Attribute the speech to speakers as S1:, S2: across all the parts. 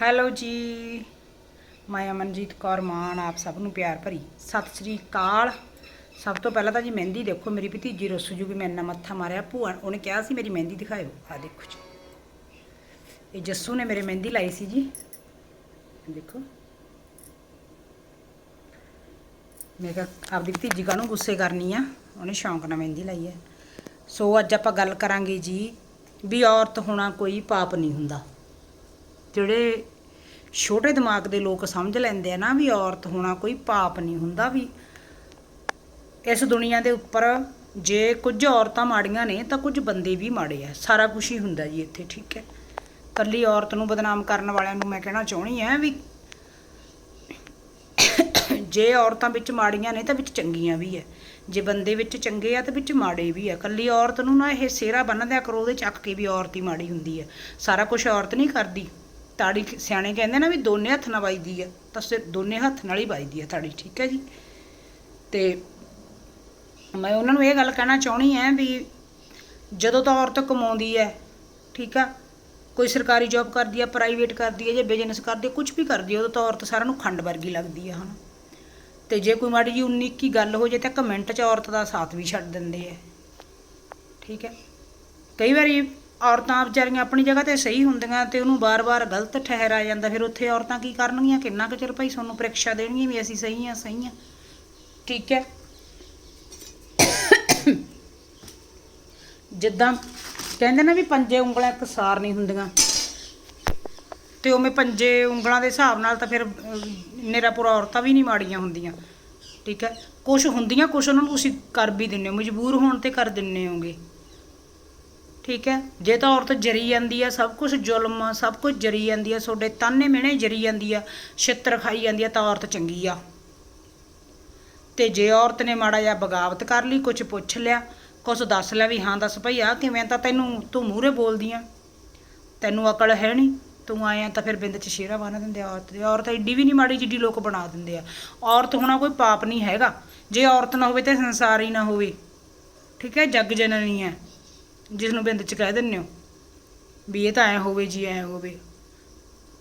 S1: Hello ਜੀ। ਮੈਂ ਅਮਨਜੀਤ ਕੌਰ ਮਾਨ, ਆਪ ਸਭ ਨੂੰ ਪਿਆਰ ਭਰੀ। ਸਤਿ ਸ੍ਰੀ ਅਕਾਲ। ਸਭ ਤੋਂ ਪਹਿਲਾਂ ਤਾਂ ਜੀ ਮਹਿੰਦੀ ਦੇਖੋ, ਮੇਰੀ ਭਤੀਜੀ ਰੁੱਸ ਜੂਗੀ ਮੈਂ ਇੰਨਾ ਮੱਥਾ ਮਾਰਿਆ। ਭੂਆ, ਉਹਨੇ ਕਿਹਾ ਸੀ ਮੇਰੀ ਮਹਿੰਦੀ ਦਿਖਾਇਓ। ਆ ਦੇਖੋ ਜੀ। ਇਹ ਜੱਸੂ ਨੇ ਮੇਰੇ ਮਹਿੰਦੀ ਲਾਈ ਸੀ ਜੀ। ਦੇਖੋ। ਮੈਂ ਕਿਹਾ, ਆਪਦੀ ਭਤੀਜੀ ਕਾਹਨੂੰ ਗੁੱਸੇ ਕਰਨੀ ਆ? ਉਹਨੇ ਸ਼ੌਂਕ ਨਾਲ ਮਹਿੰਦੀ ਲਾਈ ਹੈ। ਸੋ ਅੱਜ ਆਪਾਂ ਗੱਲ ਕਰਾਂਗੇ ਜੀ, ਵੀ ਔਰਤ ਹੋਣਾ ਕੋਈ ਪਾਪ ਨਹੀਂ ਹੁੰਦਾ। ਜਿਹੜੇ ਛੋਟੇ ਦਿਮਾਗ ਦੇ ਲੋਕ ਸਮਝ ਲੈਂਦੇ ਆ ਨਾ ਵੀ ਔਰਤ ਹੋਣਾ ਕੋਈ ਪਾਪ ਨਹੀਂ ਹੁੰਦਾ ਵੀ। ਇਸ ਦੁਨੀਆ ਦੇ ਉੱਪਰ ਜੇ ਕੁਝ ਔਰਤਾਂ ਮਾੜੀਆਂ ਨੇ ਤਾਂ ਕੁਝ ਬੰਦੇ ਵੀ ਮਾੜੇ ਆ। ਸਾਰਾ ਕੁਝ ਹੀ ਹੁੰਦਾ ਜੀ ਇੱਥੇ, ਠੀਕ ਹੈ। ਕੱਲੀ ਔਰਤ ਨੂੰ ਬਦਨਾਮ ਕਰਨ ਵਾਲਿਆਂ ਨੂੰ ਮੈਂ ਕਹਿਣਾ ਚਾਹਣੀ ਆ ਵੀ ਜੇ ਔਰਤਾਂ ਵਿੱਚ ਮਾੜੀਆਂ ਨੇ ਤਾਂ ਵਿੱਚ ਚੰਗੀਆਂ ਵੀ ਹੈ। ਜੇ ਬੰਦੇ ਵਿੱਚ ਚੰਗੇ ਆ ਤਾਂ ਵਿੱਚ ਮਾੜੇ ਵੀ ਆ। ਕੱਲੀ ਔਰਤ ਨੂੰ ਨਾ ਇਹ ਸੇਰਾ ਬੰਨ੍ਹਦਿਆ ਕਰੋ, ਉਹਦੇ ਚੱਕ ਕੇ ਵੀ ਔਰਤ ਹੀ ਮਾੜੀ ਹੁੰਦੀ ਹੈ। ਸਾਰਾ ਕੁਝ ਔਰਤ ਨਹੀਂ ਕਰਦੀ। ਤਾੜੀ ਸਿਆਣੇ ਕਹਿੰਦੇ ਨਾ ਵੀ ਦੋਨੇ ਹੱਥ ਨਾਲ ਵੱਜਦੀ ਆ, ਤਾਂ ਸਿਰ ਦੋਨੇ ਹੱਥ ਨਾਲ ਹੀ ਵੱਜਦੀ ਆ ਤਾੜੀ, ਠੀਕ ਹੈ ਜੀ? ਤੇ ਮੈਂ ਉਹਨਾਂ ਨੂੰ ਇਹ ਗੱਲ ਕਹਿਣਾ ਚਾਹਣੀ ਹੈ ਵੀ ਜਦੋਂ ਤਾਂ ਔਰਤ ਕਮਾਉਂਦੀ ਹੈ, ਠੀਕ ਆ, ਕੋਈ ਸਰਕਾਰੀ ਜੌਬ ਕਰਦੀ ਆ ਪ੍ਰਾਈਵੇਟ ਕਰਦੀ ਹੈ ਜਾਂ ਬਿਜ਼ਨਸ ਕਰਦੀ ਹੈ ਕੁਝ ਵੀ ਕਰਦੀ ਹੈ ਉਦੋਂ ਤਾਂ ਔਰਤ ਸਾਰਿਆਂ ਨੂੰ ਖੰਡ ਵਰਗੀ ਲੱਗਦੀ ਆ, ਹਨਾ? ਤੇ ਜੇ ਕੋਈ ਮਾੜੀ ਜੀ 19 ਕੀ ਗੱਲ ਹੋ ਜੇ ਤਾਂ ਕਮੈਂਟ 'ਚ ਔਰਤ ਦਾ ਸਾਥ ਵੀ ਛੱਡ ਦਿੰਦੇ ਆ, ਠੀਕ ਹੈ? ਕਈ ਵਾਰੀ ਔਰਤਾਂ ਵਿਚਾਰੀਆਂ ਆਪਣੀ ਜਗ੍ਹਾ ਤੇ ਸਹੀ ਹੁੰਦੀਆਂ ਤੇ ਉਹਨੂੰ ਬਾਰ-ਬਾਰ ਗਲਤ ਠਹਿਰਾਇਆ ਜਾਂਦਾ, ਫਿਰ ਉੱਥੇ ਔਰਤਾਂ ਕੀ ਕਰਨਗੀਆਂ? ਕਿੰਨਾ ਕੁ ਚਿਰ ਭਾਈ ਤੁਹਾਨੂੰ ਪ੍ਰੀਖਿਆ ਦੇਣਗੀਆਂ ਵੀ ਅਸੀਂ ਸਹੀ ਆ ਸਹੀ ਆ? ਠੀਕ ਹੈ? ਜਿੱਦਾਂ ਕਹਿੰਦੇ ਨਾ ਵੀ ਪੰਜੇ ਉਂਗਲਾਂ ਇੱਕ ਸਾਰ ਨਹੀਂ ਹੁੰਦੀਆਂ। ਤੇ ਉਵੇਂ ਪੰਜੇ ਉਂਗਲਾਂ ਦੇ ਹਿਸਾਬ ਨਾਲ ਤਾਂ ਫਿਰ ਨੇਰਾ ਔਰਤਾਂ ਵੀ ਨਹੀਂ ਮਾੜੀਆਂ ਹੁੰਦੀਆਂ। ਠੀਕ ਹੈ? ਕੁਝ ਹੁੰਦੀਆਂ ਕੁਝ ਉਹਨਾਂ ਨੂੰ ਤੁਸੀਂ ਕਰ ਵੀ ਦਿੰਦੇ ਹੋ, ਮਜਬੂਰ ਹੋਣ ਤੇ ਕਰ ਦਿੰਦੇ ਹੋਗੇ। ਠੀਕ ਹੈ? ਜੇ ਤਾਂ ਔਰਤ ਜਰੀ ਜਾਂਦੀ ਆ, ਸਭ ਕੁਝ ਜ਼ੁਲਮ ਸਭ ਕੁਝ ਜਰੀ ਜਾਂਦੀ ਆ, ਤੁਹਾਡੇ ਤਾਨੇ ਮਿਹਣੇ ਜਰੀ ਜਾਂਦੀ ਆ, ਛਿੱਤਰ ਖਾਈ ਜਾਂਦੀ ਆ, ਤਾਂ ਔਰਤ ਚੰਗੀ ਆ। ਤੇ ਜੇ ਔਰਤ ਨੇ ਮਾੜਾ ਜਿਹਾ ਬਗਾਵਤ ਕਰ ਲਈ ਕੁਝ ਪੁੱਛ ਲਿਆ ਕੁਝ ਦੱਸ ਲਿਆ ਵੀ ਹਾਂ, ਦੱਸ ਭਈ ਆ ਕਿਵੇਂ ਤਾਂ ਤੈਨੂੰ, ਤੂੰ ਮੂਹਰੇ ਬੋਲਦੀ ਆ। ਤੈਨੂੰ ਅਕਲ ਹੈ ਨਹੀਂ, ਤੂੰ ਆਇਆ ਤਾਂ ਫਿਰ ਬਿੰਦ ਚ ਸ਼ੇਰਾ ਬੰਨ ਦਿੰਦੇ ਆ ਔਰਤ ਦੀ। ਔਰਤ ਐਡੀ ਵੀ ਨਹੀਂ ਮਾੜੀ ਜਿੱਡੀ ਲੋਕ ਬਣਾ ਦਿੰਦੇ ਆ। ਔਰਤ ਹੋਣਾ ਕੋਈ ਪਾਪ ਨਹੀਂ ਹੈਗਾ। ਜੇ ਔਰਤ ਨਾ ਹੋਵੇ ਤੇ ਸੰਸਾਰ ਹੀ ਨਾ ਹੋਵੇ। ਠੀਕ ਹੈ? ਜੱਗ ਜਨਨੀ ਹੈ। ਜਿਸ ਨੂੰ ਬਿੰਦ ਚ ਕਹਿ ਦਿੰਦੇ ਹੋ, ਵੀ ਇਹ ਤਾਂ ਐ ਹੋਵੇ ਜੀ, ਐ ਹੋਵੇ।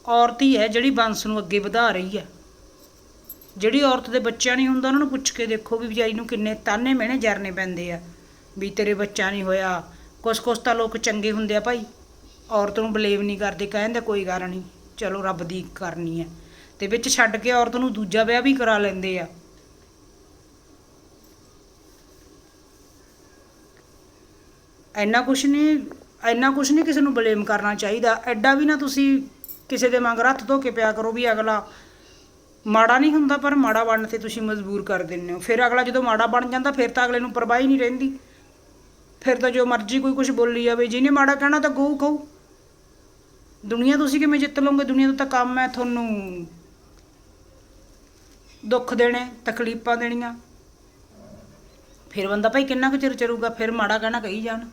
S1: ਔਰਤ ਹੀ ਹੈ ਜਿਹੜੀ ਬੰਸ ਨੂੰ ਅੱਗੇ ਵਧਾ ਰਹੀ ਹੈ। ਜਿਹੜੀ ਔਰਤ ਦੇ ਬੱਚਾ ਨਹੀਂ ਹੁੰਦਾ, ਉਹਨਾਂ ਨੂੰ ਪੁੱਛ ਕੇ ਦੇਖੋ ਵੀ ਵਿਚਾਰੀ ਨੂੰ ਕਿੰਨੇ ਤਾਨੇ ਮਿਹਣੇ ਜਰਨੇ ਪੈਂਦੇ ਆ, ਵੀ ਤੇਰੇ ਬੱਚਾ ਨਹੀਂ ਹੋਇਆ। ਕੁਛ ਕੁਛ ਤਾਂ ਲੋਕ ਚੰਗੇ ਹੁੰਦੇ ਆ ਭਾਈ। ਔਰਤ ਨੂੰ ਬਲੇਮ ਨਹੀਂ ਕਰਦੇ, ਕਹਿੰਦੇ ਕੋਈ ਗੱਲ ਨਹੀਂ, ਚਲੋ ਰੱਬ ਦੀ ਕਰਨੀ ਹੈ। ਤੇ ਵਿੱਚ ਛੱਡ ਕੇ ਔਰਤ ਨੂੰ ਦੂਜਾ ਵਿਆਹ ਵੀ ਕਰਾ ਲੈਂਦੇ ਆ। ਇੰਨਾ ਕੁਛ ਨਹੀਂ, ਇੰਨਾ ਕੁਛ ਨਹੀਂ ਕਿਸੇ ਨੂੰ ਬਲੇਮ ਕਰਨਾ ਚਾਹੀਦਾ। ਐਡਾ ਵੀ ਨਾ ਤੁਸੀਂ ਕਿਸੇ ਦੇ ਮੰਗ ਹੱਥ ਧੋ ਕੇ ਪਿਆ ਕਰੋ ਵੀ ਅਗਲਾ ਮਾੜਾ ਨਹੀਂ ਹੁੰਦਾ, ਪਰ ਮਾੜਾ ਬਣਨ ਤੇ ਤੁਸੀਂ ਮਜਬੂਰ ਕਰ ਦਿੰਦੇ ਹੋ। ਫਿਰ ਅਗਲਾ ਜਦੋਂ ਮਾੜਾ ਬਣ ਜਾਂਦਾ, ਫਿਰ ਤਾਂ ਅਗਲੇ ਨੂੰ ਪਰਵਾਹ ਹੀ ਨਹੀਂ ਰਹਿੰਦੀ। ਫਿਰ ਤਾਂ ਜੋ ਮਰਜ਼ੀ ਕੋਈ ਕੁਝ ਬੋਲੀ ਜਾਵੇ, ਜਿਹਨੇ ਮਾੜਾ ਕਹਿਣਾ ਤਾਂ ਗਊ ਖਾਊ ਦੁਨੀਆ ਤੁਸੀਂ ਕਿਵੇਂ ਜਿੱਤ ਲਓਗੇ? ਦੁਨੀਆ ਦਾ ਤਾਂ ਕੰਮ ਹੈ ਤੁਹਾਨੂੰ ਦੁੱਖ ਦੇਣੇ, ਤਕਲੀਫਾਂ ਦੇਣੀਆਂ। ਫਿਰ ਬੰਦਾ ਭਾਈ ਕਿੰਨਾ ਕੁ ਚਿਰ ਚਰੂਗਾ? ਫਿਰ ਮਾੜਾ ਕਹਿਣਾ ਕਹੀ ਜਾਣ।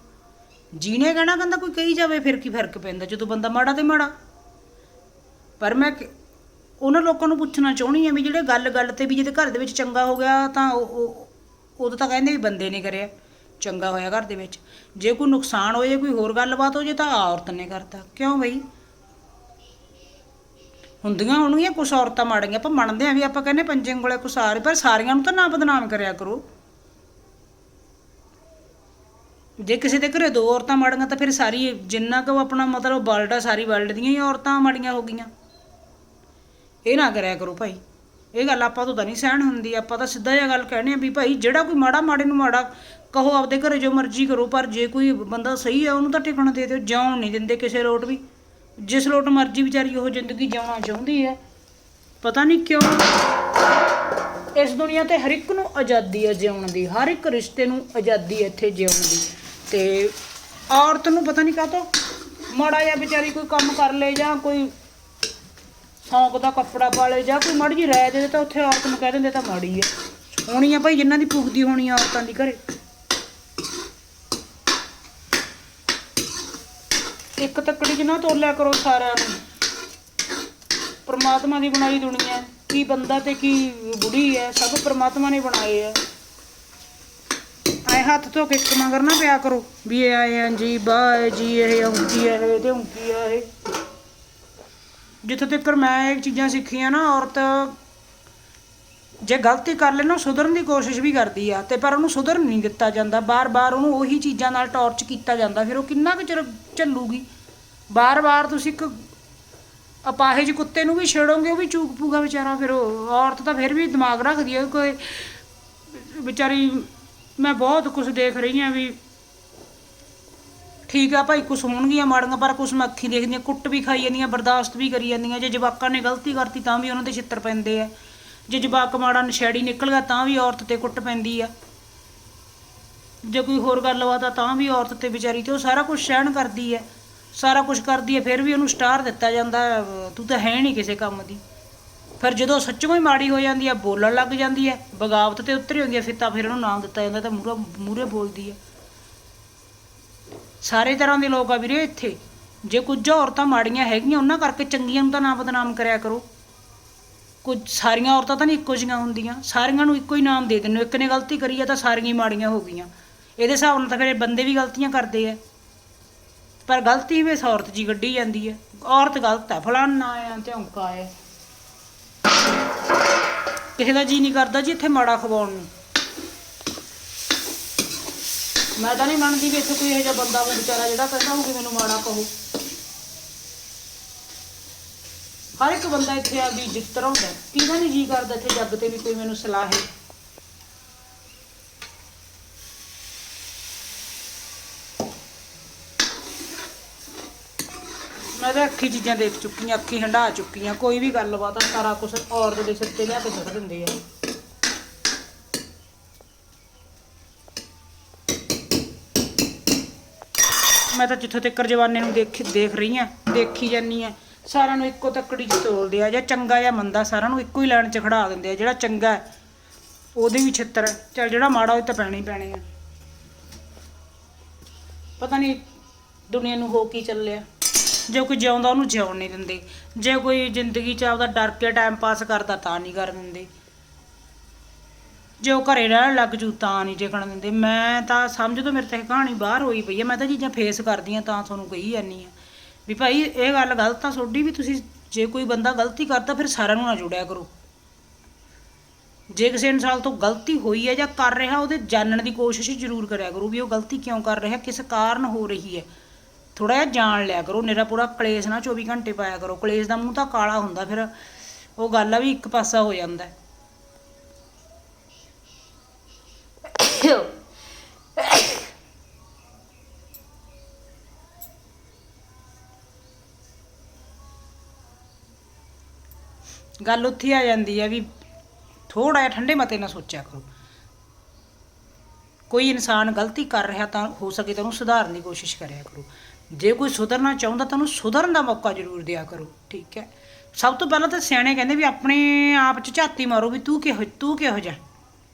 S1: ਜੀਨੇ ਕਹਿਣਾ ਕਹਿੰਦਾ ਕੋਈ ਕਹੀ ਜਾਵੇ, ਫਿਰ ਕੀ ਫ਼ਰਕ ਪੈਂਦਾ? ਜਦੋਂ ਬੰਦਾ ਮਾੜਾ ਤੇ ਮਾੜਾ। ਪਰ ਮੈਂ ਉਹਨਾਂ ਲੋਕਾਂ ਨੂੰ ਪੁੱਛਣਾ ਚਾਹੁੰਦੀ ਆ ਵੀ ਜਿਹੜੇ ਗੱਲ ਗੱਲ ਤੇ ਵੀ ਜਿਹਦੇ ਘਰ ਦੇ ਵਿੱਚ ਚੰਗਾ ਹੋ ਗਿਆ, ਤਾਂ ਉਹ ਉਹ- ਉਦੋਂ ਤਾਂ ਕਹਿੰਦੇ ਵੀ ਬੰਦੇ ਨੇ ਕਰਿਆ, ਚੰਗਾ ਹੋਇਆ ਘਰ ਦੇ ਵਿੱਚ। ਜੇ ਕੋਈ ਨੁਕਸਾਨ ਹੋਏ ਕੋਈ ਹੋਰ ਗੱਲਬਾਤ ਹੋ ਜੇ ਤਾਂ ਔਰਤ ਨੇ ਕਰਤਾ। ਕਿਉਂ ਬਈ? ਹੁੰਦੀਆਂ ਹੋਣਗੀਆਂ ਕੁਛ ਔਰਤਾਂ ਮਾੜੀਆਂ, ਆਪਾਂ ਮੰਨਦੇ ਆਂ ਵੀ ਆਪਾਂ ਕਹਿੰਦੇ ਪੰਜੇ ਉਂਗਲੇ ਕੁਸਾਰੇ ਪਰ ਸਾਰੀਆਂ ਨੂੰ ਤਾਂ ਨਾ ਬਦਨਾਮ ਕਰਿਆ ਕਰੋ। ਜੇ ਕਿਸੇ ਦੇ ਘਰੇ ਦੋ ਔਰਤਾਂ ਮਾੜੀਆਂ ਤਾਂ ਫਿਰ ਸਾਰੀ ਜਿੰਨਾ ਕੁ ਆਪਣਾ ਮਤਲਬ ਵਰਲਡ ਆ, ਸਾਰੀ ਵਰਲਡ ਦੀਆਂ ਹੀ ਔਰਤਾਂ ਮਾੜੀਆਂ ਹੋ ਗਈਆਂ। ਇਹ ਨਾ ਕਰਿਆ ਕਰੋ ਭਾਈ। ਇਹ ਗੱਲ ਆਪਾਂ ਤੋਂ ਤਾਂ ਨਹੀਂ ਸਹਿਣ ਹੁੰਦੀ। ਆਪਾਂ ਤਾਂ ਸਿੱਧਾ ਜਿਹਾ ਗੱਲ ਕਹਿਣੀ ਆ ਵੀ ਭਾਈ ਜਿਹੜਾ ਕੋਈ ਮਾੜਾ, ਮਾੜੇ ਨੂੰ ਮਾੜਾ ਕਹੋ, ਆਪਦੇ ਘਰੇ ਜੋ ਮਰਜ਼ੀ ਕਰੋ, ਪਰ ਜੇ ਕੋਈ ਬੰਦਾ ਸਹੀ ਆ, ਉਹਨੂੰ ਤਾਂ ਟਿਕਣ ਦੇ ਦਿਓ, ਜਿਉਣ ਨਹੀਂ ਦਿੰਦੇ ਕਿਸੇ ਲੋਟ ਵੀ। ਜਿਸ ਲੋਟ ਮਰਜ਼ੀ ਵਿਚਾਰੀ ਉਹ ਜ਼ਿੰਦਗੀ ਜਿਉਣਾ ਚਾਹੁੰਦੀ ਹੈ। ਪਤਾ ਨਹੀਂ ਕਿਉਂ ਇਸ ਦੁਨੀਆ ਤੇ ਹਰ ਇੱਕ ਨੂੰ ਆਜ਼ਾਦੀ ਹੈ ਜਿਉਣ ਦੀ, ਹਰ ਇੱਕ ਰਿਸ਼ਤੇ ਨੂੰ ਆਜ਼ਾਦੀ ਇੱਥੇ ਜਿਉਣ ਦੀ। ਤੇ ਔਰਤ ਨੂੰ ਪਤਾ ਨਹੀਂ ਕਾਹਤੋਂ ਮਾੜਾ ਜਿਹਾ ਵਿਚਾਰੀ ਕੋਈ ਕੰਮ ਕਰ ਲੇ ਜਾਂ ਕੋਈ ਸ਼ੌਂਕ ਦਾ ਕੱਪੜਾ ਪਾ ਲੇ ਜਾਂ ਕੋਈ ਮਾੜੀ ਜਿਹੀ ਰਾਇ ਦੇ ਦੇ ਤਾਂ ਉੱਥੇ ਔਰਤ ਨੂੰ ਕਹਿ ਦਿੰਦੇ ਤਾਂ ਮਾੜੀ ਹੈ ਹੋਣੀ ਆ ਭਾਈ, ਜਿਨ੍ਹਾਂ ਦੀ ਪੁੱਗਦੀ ਹੋਣੀ ਆ ਔਰਤਾਂ ਦੀ ਘਰੇ। ਇੱਕ ਤੱਕੜੀ ਚ ਨਾ ਤੋਲਿਆ ਕਰੋ ਸਾਰਿਆਂ ਨੂੰ। ਪਰਮਾਤਮਾ ਦੀ ਬਣਾਈ ਦੁਨੀਆ। ਕੀ ਬੰਦਾ ਤੇ ਕੀ ਬੁੜੀ ਹੈ, ਸਭ ਪਰਮਾਤਮਾ ਨੇ ਬਣਾਏ ਆ। ਐ ਹੱਥ ਧੋ ਕੇ ਇੱਕ ਮਗਰ ਨਾ ਪਿਆ ਕਰੋ ਵੀ ਇਹ ਆਏ ਆਂ ਜੀ ਬਾਏ ਜੀ, ਇਹ ਉਂਕੀ ਇਹ ਤੇ ਉਂਕੀ ਹੈ ਇਹ। ਜਿੱਥੇ ਤੱਕ ਮੈਂ ਇਹ ਚੀਜ਼ਾਂ ਸਿੱਖੀਆਂ ਨਾ, ਔਰਤ ਜੇ ਗਲਤੀ ਕਰ ਲੈ ਸੁਧਰਨ ਦੀ ਕੋਸ਼ਿਸ਼ ਵੀ ਕਰਦੀ ਆ, ਤੇ ਪਰ ਉਹਨੂੰ ਸੁਧਰਨ ਨਹੀਂ ਦਿੱਤਾ ਜਾਂਦਾ। ਬਾਰ-ਬਾਰ ਉਹਨੂੰ ਉਹੀ ਚੀਜ਼ਾਂ ਨਾਲ ਟੌਰਚ ਕੀਤਾ ਜਾਂਦਾ, ਫਿਰ ਉਹ ਕਿੰਨਾ ਕੁ ਚਿਰ ਝੱਲੂਗੀ ਬਾਰ-ਬਾਰ ਤੁਸੀਂ ਇੱਕ ਅਪਾਹਿਜ ਕੁੱਤੇ ਨੂੰ ਵੀ ਛੇੜੋਗੇ, ਉਹ ਵੀ ਚੂਕ ਪੂਗਾ ਵਿਚਾਰਾ, ਫਿਰ ਉਹ ਔਰਤ ਤਾਂ ਫਿਰ ਵੀ ਦਿਮਾਗ ਰੱਖਦੀ ਹੈ ਕੋਈ ਵਿਚਾਰੀ ਮੈਂ ਬਹੁਤ ਕੁਝ ਦੇਖ ਰਹੀ ਹਾਂ ਵੀ ਠੀਕ ਆ ਭਾਈ, ਕੁਛ ਹੋਣਗੀਆਂ ਮਾੜੀਆਂ, ਪਰ ਕੁਛ ਮੈਂ ਅੱਖੀ ਦੇਖਦੀਆਂ ਕੁੱਟ ਵੀ ਖਾਈ ਜਾਂਦੀਆਂ ਬਰਦਾਸ਼ਤ ਵੀ ਕਰੀ ਜਾਂਦੀਆਂ ਜੇ ਜਵਾਕਾਂ ਨੇ ਗਲਤੀ ਕਰਤੀ ਤਾਂ ਵੀ ਉਹਨਾਂ ਦੇ ਛਿੱਤਰ ਪੈਂਦੇ ਆ। ਜੇ ਜਵਾਕ ਮਾੜਾ ਨਸ਼ੇੜੀ ਨਿਕਲ ਗਿਆ ਤਾਂ ਵੀ ਔਰਤ ਤੇ ਕੁੱਟ ਪੈਂਦੀ ਆ। ਜੇ ਕੋਈ ਹੋਰ ਗੱਲਬਾਤ ਆ ਤਾਂ ਵੀ ਔਰਤ ਤੇ ਵਿਚਾਰੀ ਤੇ ਉਹ ਸਾਰਾ ਕੁਝ ਸਹਿਣ ਕਰਦੀ ਹੈ ਸਾਰਾ ਕੁਝ ਕਰਦੀ ਹੈ ਫਿਰ ਵੀ ਉਹਨੂੰ ਸਟਾਰ ਦਿੱਤਾ ਜਾਂਦਾ ਤੂੰ ਤਾਂ ਹੈ ਨਹੀਂ ਕਿਸੇ ਕੰਮ ਦੀ। ਫਿਰ ਜਦੋਂ ਸੱਚੋਂ ਹੀ ਮਾੜੀ ਹੋ ਜਾਂਦੀ ਹੈ ਬੋਲਣ ਲੱਗ ਜਾਂਦੀ ਹੈ ਬਗਾਵਤ ਤੇ ਉਤਰੀ ਹੁੰਦੀ ਹੈ ਫਿਰ ਤਾਂ ਫਿਰ ਉਹਨੂੰ ਨਾਮ ਦਿੱਤਾ ਜਾਂਦਾ, ਤਾਂ ਮੂਰੇ ਮੂਰੇ ਬੋਲਦੀ ਹੈ ਸਾਰੇ ਤਰ੍ਹਾਂ ਦੇ ਲੋਕ ਆ ਵੀਰੇ ਇੱਥੇ। ਜੇ ਕੁਝ ਔਰਤਾਂ ਮਾੜੀਆਂ ਹੈਗੀਆਂ, ਉਹਨਾਂ ਕਰਕੇ ਚੰਗੀਆਂ ਨੂੰ ਤਾਂ ਨਾ ਬਦਨਾਮ ਕਰਿਆ ਕਰੋ। ਕੁਝ, ਸਾਰੀਆਂ ਔਰਤਾਂ ਤਾਂ ਨਹੀਂ ਇੱਕੋ ਜਿਹੀਆਂ ਹੁੰਦੀਆਂ। ਸਾਰੀਆਂ ਨੂੰ ਇੱਕੋ ਹੀ ਨਾਮ ਦੇ ਦਿੰਦੇ ਇੱਕ ਨੇ ਗਲਤੀ ਕਰੀ ਆ, ਤਾਂ ਸਾਰੀਆਂ ਹੀ ਮਾੜੀਆਂ ਹੋ ਗਈਆਂ। ਇਹਦੇ ਹਿਸਾਬ ਨਾਲ ਤਾਂ ਫਿਰ ਬੰਦੇ ਵੀ ਗਲਤੀਆਂ ਕਰਦੇ ਆ। ਪਰ ਗਲਤੀ ਵੀ ਔਰਤ ਜੀ ਗੱਡੀ ਜਾਂਦੀ ਹੈ ਔਰਤ ਗਲਤ ਹੈ ਫਲਾਨਾ ਆ ਝੌਂਕਾ ਹੈ ਕਿਸੇ ਦਾ ਜੀ ਨਹੀਂ ਕਰਦਾ ਜੀ ਇੱਥੇ ਮਾੜਾ ਖਵਾਉਣ ਨੂੰ। ਮੈਂ ਤਾਂ ਨਹੀਂ ਮੰਨਦੀ ਵੀ ਇੱਥੇ ਕੋਈ ਇਹੋ ਜਿਹਾ ਬੰਦਾ ਹੋਊ ਵਿਚਾਰਾ ਜਿਹੜਾ ਕਹਿੰਦਾ ਹੋਊ ਕਿ ਮੈਨੂੰ ਮਾੜਾ ਕਹੋ। ਹਰ ਇੱਕ ਬੰਦਾ ਇੱਥੇ ਆਪਦੀ ਇੱਜ਼ਤ ਕਰਾਉਂਦਾ ਕਿਹਦਾ ਨਹੀਂ ਜੀ ਕਰਦਾ ਇੱਥੇ ਜੱਗ ਤੇ ਵੀ ਕੋਈ ਮੈਨੂੰ ਸਲਾਹੇ ਮੈਂ ਤਾਂ ਅੱਖੀ ਚੀਜ਼ਾਂ ਦੇਖ ਚੁੱਕੀ ਚੁੱਕੀਆਂ ਅੱਖੀ ਹੰਡਾ ਚੁੱਕੀਆਂ ਕੋਈ ਵੀ ਗੱਲਬਾਤ ਆ ਸਾਰਾ ਕੁਝ ਔਰਤ ਦੇ ਸਿਰ ਤੇ ਲਿਆ ਕੇ ਸੁੱਟ ਦਿੰਦੇ ਆ। ਮੈਂ ਤਾਂ ਜਿੱਥੋਂ ਤੱਕ ਜਵਾਨੇ ਨੂੰ ਦੇਖ ਦੇਖ ਰਹੀ ਆ ਦੇਖੀ ਜਾਨੀ ਆ। ਸਾਰਿਆਂ ਨੂੰ ਇੱਕੋ ਤੱਕੜੀ ਚ ਤੋਲਦੇ ਆ ਜਾਂ ਚੰਗਾ ਜਾਂ ਮੰਦਾ ਸਾਰਿਆਂ ਨੂੰ ਇੱਕੋ ਹੀ ਲਾਈਨ 'ਚ ਖੜਾ ਦਿੰਦੇ ਆ ਜਿਹੜਾ ਚੰਗਾ ਹੈ, ਉਹਦੇ ਵੀ ਛਿੱਤਰ ਹੈ। ਚੱਲ ਜਿਹੜਾ ਮਾੜਾ ਉਹ ਤਾਂ ਪੈਣੇ ਹੀ ਪੈਣੇ ਆ। ਪਤਾ ਨਹੀਂ ਦੁਨੀਆ ਨੂੰ ਹੋ ਕੀ ਚੱਲਿਆ। ਜੇ ਕੋਈ ਜਿਉਂਦਾ ਉਹਨੂੰ ਜਿਉਣ ਨਹੀਂ ਦਿੰਦੇ। ਜੇ ਕੋਈ ਜ਼ਿੰਦਗੀ 'ਚ ਆਪਦਾ ਡਰ ਕੇ ਟਾਈਮ ਪਾਸ ਕਰਦਾ ਤਾਂ ਨਹੀਂ ਕਰਨ ਦਿੰਦੇ। ਜੇ ਉਹ ਘਰੇ ਰਹਿਣ ਲੱਗ ਜੂ ਤਾਂ ਨਹੀਂ ਟਿਕਣ ਦਿੰਦੇ। ਮੈਂ ਤਾਂ ਸਮਝ ਤੋਂ ਮੇਰੇ ਤੇ ਕਹਾਣੀ ਬਾਹਰ ਹੋਈ ਪਈ ਹੈ ਮੈਂ ਤਾਂ ਚੀਜ਼ਾਂ ਫੇਸ ਕਰਦੀ ਹਾਂ ਤਾਂ ਤੁਹਾਨੂੰ ਕਹੀ ਜਾਂਦੀ ਆ। ਵੀ ਭਾਈ ਇਹ ਗੱਲ ਗਲਤ ਆ ਤੁਹਾਡੀ ਵੀ ਤੁਸੀਂ ਜੇ ਕੋਈ ਬੰਦਾ ਗਲਤੀ ਕਰਦਾ ਫਿਰ ਸਾਰਿਆਂ ਨੂੰ ਨਾ ਜੁੜਿਆ ਕਰੋ। ਜੇ ਕਿਸੇ ਇਨਸਾਨ ਤੋਂ ਗਲਤੀ ਹੋਈ ਹੈ ਜਾਂ ਕਰ ਰਿਹਾ, ਉਹਦੇ ਜਾਣਨ ਦੀ ਕੋਸ਼ਿਸ਼ ਜ਼ਰੂਰ ਕਰਿਆ ਕਰੋ ਵੀ ਉਹ ਗਲਤੀ ਕਿਉਂ ਕਰ ਰਿਹਾ, ਕਿਸ ਕਾਰਨ ਹੋ ਰਹੀ ਹੈ। ਥੋੜਾ ਜਿਹਾ ਜਾਣ ਲਿਆ ਕਰੋ, ਨਿਰਾ ਪੂਰਾ ਕਲੇਸ਼ ਨਾ 24 ਘੰਟੇ ਪਾਇਆ ਕਰੋ। ਕਲੇਸ਼ ਦਾ ਮੂੰਹ ਤਾਂ ਕਾਲਾ ਹੁੰਦਾ ਫਿਰ, ਉਹ ਗੱਲ ਆ ਵੀ ਇੱਕ ਪਾਸਾ ਹੋ ਜਾਂਦਾ ਗੱਲ ਉੱਥੇ ਆ ਜਾਂਦੀ ਹੈ ਵੀ ਥੋੜਾ ਜਿਹਾ ਠੰਡੇ ਮਤੇ ਨਾਲ ਸੋਚਿਆ ਕਰੋ। ਕੋਈ ਇਨਸਾਨ ਗਲਤੀ ਕਰ ਰਿਹਾ ਤਾਂ ਹੋ ਸਕੇ ਤਾਂ ਉਹਨੂੰ ਸੁਧਾਰਨ ਦੀ ਕੋਸ਼ਿਸ਼ ਕਰਿਆ ਕਰੋ। ਜੇ ਕੋਈ ਸੁਧਰਨਾ ਚਾਹੁੰਦਾ ਤਾਂ ਉਹਨੂੰ ਸੁਧਰਨ ਦਾ ਮੌਕਾ ਜ਼ਰੂਰ ਦਿਆ ਕਰੋ, ਠੀਕ ਹੈ। ਸਭ ਤੋਂ ਪਹਿਲਾਂ ਤਾਂ ਸਿਆਣੇ ਕਹਿੰਦੇ ਵੀ ਆਪਣੇ ਆਪ 'ਚ ਝਾਤੀ ਮਾਰੋ ਵੀ ਤੂੰ ਕਿਹੋ ਤੂੰ ਕਿਹੋ ਜਿਹਾ,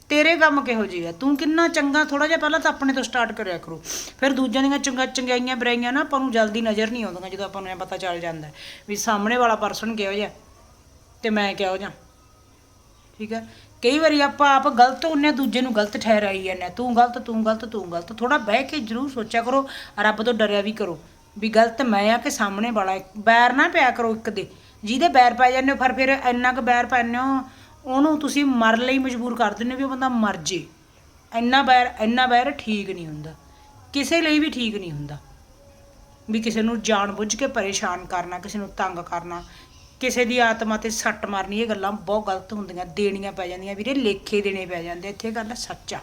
S1: ਤੇਰੇ ਕੰਮ ਕਿਹੋ ਜਿਹੇ ਆ, ਤੂੰ ਕਿੰਨਾ ਚੰਗਾ ਥੋੜਾ ਜਿਹਾ ਪਹਿਲਾਂ ਤਾਂ ਆਪਣੇ ਤੋਂ ਸਟਾਰਟ ਕਰਿਆ ਕਰੋ। ਫਿਰ ਦੂਜਿਆਂ ਦੀਆਂ ਚੰਗਾ ਚੰਗਾਈਆਂ ਬੁਰਾਈਆਂ ਨਾ ਆਪਾਂ ਨੂੰ ਜਲਦੀ ਨਜ਼ਰ ਨਹੀਂ ਆਉਂਦੀਆਂ ਜਦੋਂ ਆਪਾਂ ਨੂੰ ਪਤਾ ਚੱਲ ਜਾਂਦਾ ਵੀ ਸਾਹਮਣੇ ਵਾਲਾ ਪਰਸਨ ਕਿਹੋ ਜਿਹਾ ਤੇ ਮੈਂ ਕਿਹੋ ਜਿਹਾ, ਠੀਕ ਹੈ। ਕਈ ਵਾਰੀ ਆਪਾਂ ਆਪ ਗਲਤ ਹੁੰਨੇ ਦੂਜੇ ਨੂੰ ਗਲਤ ਠਹਿਰਾਈ ਜਾਂਦੇ ਹਾਂ। ਤੂੰ ਗਲਤ ਤੂੰ ਗਲਤ ਤੂੰ ਗਲਤ। ਥੋੜਾ ਬਹਿ ਕੇ ਜਰੂਰ ਸੋਚਿਆ ਕਰੋ ਰੱਬ ਤੋਂ ਡਰਿਆ ਵੀ ਕਰੋ, ਵੀ ਗਲਤ ਮੈਂ ਆ ਕਿ ਸਾਹਮਣੇ ਵਾਲਾ ਬੈਰ ਨਾ ਪਿਆ ਕਰੋ ਇੱਕ ਦੇ। ਜਿਹਦੇ ਬੈਰ ਪੈ ਜਾਂਦੇ ਹੋ ਫਿਰ ਫਿਰ ਇੰਨਾ ਕੁ ਬੈਰ ਪੈਂਦੇ ਹੋ, ਉਹਨੂੰ ਤੁਸੀਂ ਮਰਨ ਲਈ ਮਜਬੂਰ ਕਰ ਦਿੰਦੇ ਹੋ ਵੀ ਉਹ ਬੰਦਾ ਮਰ ਜੇ। ਇੰਨਾ ਬੈਰ ਇੰਨਾ ਬੈਰ ਠੀਕ ਨਹੀਂ ਹੁੰਦਾ। ਕਿਸੇ ਲਈ ਵੀ ਠੀਕ ਨਹੀਂ ਹੁੰਦਾ। ਵੀ ਕਿਸੇ ਨੂੰ ਜਾਣ ਬੁੱਝ ਕੇ ਪਰੇਸ਼ਾਨ ਕਰਨਾ, ਕਿਸੇ ਨੂੰ ਤੰਗ ਕਰਨਾ ਕਿਸੇ ਦੀ ਆਤਮਾ ਤੇ ਸੱਟ ਮਾਰਨੀ, ਇਹ ਗੱਲਾਂ ਬਹੁਤ ਗਲਤ ਹੁੰਦੀਆਂ, ਦੇਣੀਆਂ ਪੈ ਜਾਂਦੀਆਂ ਵੀਰੇ, ਲੇਖੇ ਦੇਣੇ ਪੈ ਜਾਂਦੇ ਇੱਥੇ ਗੱਲ ਸੱਚ ਆ।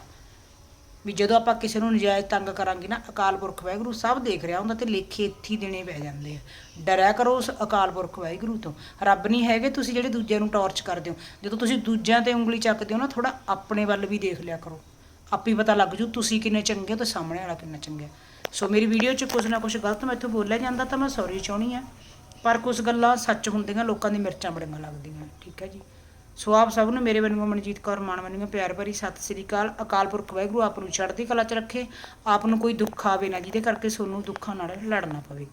S1: ਵੀ ਜਦੋਂ ਆਪਾਂ ਕਿਸੇ ਨੂੰ ਨਜਾਇਜ਼ ਤੰਗ ਕਰਾਂਗੇ ਨਾ, ਅਕਾਲ ਪੁਰਖ ਵਾਹਿਗੁਰੂ ਸਭ ਦੇਖ ਰਿਹਾ ਹੁੰਦਾ ਤੇ ਲੇਖੇ ਇੱਥੇ ਦੇਣੇ ਪੈ ਜਾਂਦੇ ਆ। ਡਰਿਆ ਕਰੋ ਉਸ ਅਕਾਲ ਪੁਰਖ ਵਾਹਿਗੁਰੂ ਤੋਂ। ਰੱਬ ਨਹੀਂ ਹੈਗੇ ਤੁਸੀਂ ਜਿਹੜੇ ਦੂਜਿਆਂ ਨੂੰ ਟਾਰਚ ਕਰਦੇ ਹੋ। ਜਦੋਂ ਤੁਸੀਂ ਦੂਜਿਆਂ ਤੇ ਉਂਗਲੀ ਚੱਕਦੇ ਹੋ ਨਾ ਥੋੜਾ ਆਪਣੇ ਵੱਲ ਵੀ ਦੇਖ ਲਿਆ ਕਰੋ। ਆਪੇ ਪਤਾ ਲੱਗ ਜੂ ਤੁਸੀਂ ਕਿੰਨੇ ਚੰਗੇ ਹੋ ਤੇ ਸਾਹਮਣੇ ਵਾਲਾ ਕਿੰਨਾ ਚੰਗਾ ਸੋ ਮੇਰੀ ਵੀਡੀਓ 'ਚ ਕੁਝ ਨਾ ਕੁਝ ਗਲਤ ਮੈਥੋਂ ਬੋਲਿਆ ਜਾਂਦਾ ਤਾਂ ਮੈਂ ਸੌਰੀ ਚਾਹਣੀ ਆ ਪਰ ਕੁਝ ਗੱਲਾਂ ਸੱਚ ਹੁੰਦੀਆਂ, ਲੋਕਾਂ ਦੀ ਮਿਰਚਾਂ ਬੜੀਆਂ ਲੱਗਦੀਆਂ, ਠੀਕ ਹੈ ਜੀ। ਸੋ ਆਪ ਸਭ ਨੂੰ ਮੇਰੇ ਵੱਲੋਂ ਮਨਜੀਤ ਕੌਰ ਮਾਨ ਵੱਲੋਂ ਪਿਆਰ ਭਰੀ ਸਤਿ ਸ੍ਰੀ ਅਕਾਲ। ਅਕਾਲ ਪੁਰਖ ਵਾਹਿਗੁਰੂ, ਆਪ ਨੂੰ ਚੜ੍ਹਦੀ ਕਲਾ 'ਚ ਰੱਖੇ, ਆਪ ਨੂੰ ਕੋਈ ਦੁੱਖ ਆਵੇ ਨਾ, ਜਿਹਦੇ ਕਰਕੇ ਤੁਹਾਨੂੰ ਦੁੱਖਾਂ ਨਾਲ ਲੜਨਾ ਪਵੇ।